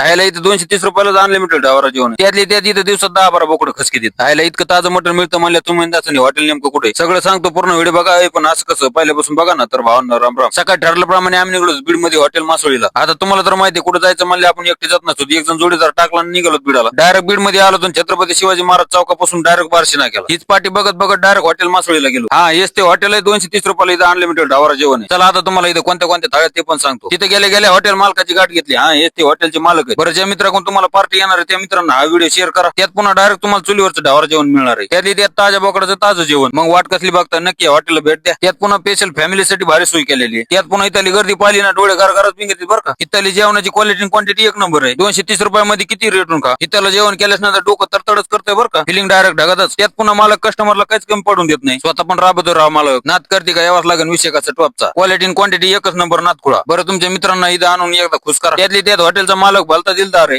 खायला इथं दोनशे तीस रुपयाला अनलिमिटेड डावरा जेवण. त्यातली त्यात इथं दिवसात दहा बारा बोकड खसकी देत. खायला इतकं ताजं मटण मिळतं म्हणलं तुम्ही म्हणताच नाही हॉटेल नेमकं कुठे? सगळं सांगतो पूर्ण व्हिडिओ बघा. पण असं कसं पहिल्यापासून बघा ना तर भावांना राम राम सकाळी ठरल्याप्रमाणे आम्ही निघलो बीडमध्ये हॉटेल मासोळीला. आता तुम्हाला तर माहिती कुठे कुठं जायचं म्हणले आपण एकटे जात नसतो. एक जण जोडीदार टाकला आणि निघालो बीडाला. डायरेक्ट बीडमध्ये आलो तर छत्रपती शिवाजी महाराज चौकापासून डायरेक्ट बार्शीना केला. हीच पाठी बघत बघत डायरेक्ट हॉटेल मासोळीला गेलो. हा येस ते हॉटेल आहे दोनशे तीस रुपयाला इथं अनलिमिटेड डावरा जेवण आहे. चला आता तुम्हाला इथं कोणत्या कोणत्या थाळ्यात ते पण सांगतो. तिथे गेले गेले हॉटेल मालकाची गाठ घेतली. हा येस ते हॉटेलचे मालक आहे बरं ज्या मित्राकडून तुम्हाला पार्टी येणार आहे त्या मित्रांना हा व्हिडिओ शेअर करा. त्यात पुन्हा डायरेक्ट तुम्हाला चुलीवरचं ढावर जेवण मिळणार आहे. त्यातली त्यात ताज्या बोकडाचं ताजं जेवण. मग वाट कसली बघता नक्की हॉटेलला भेट द्या. त्यात पुन्हा स्पेशल फॅमिलीसाठी भारी सोय केलेली आहे. त्यात पुन्हा इथली गर्दी पाहिली ना डोळे घर घरात पिंगती बरं का. इथली जेवणाची क्वालिटी क्वांटिटी एक नंबर आहे. दोनशे तीस रुपयामध्ये किती रेटून का इथलं जेवण केल्यास नंतर डोकं तरतडच करतोय बरं का. फिलिंग डायरेक्ट ढगातच. त्यात पुन्हा मालक कस्टमरला काहीच कमी पडून देत नाही. स्वतः पण राबतो राहा मालक. नात करते का यावाच लागेल विषय कसा टॉपचा. क्वालिटी क्वांटिटी एकच नंबर नात खुळा बरं तुमच्या मित्रांना इथं आणून एकदा खुश करा. त्यातली त्यात हॉटेलचा मालक ಕಲ್ತದಿಲ್ದಾವ್ರಿ.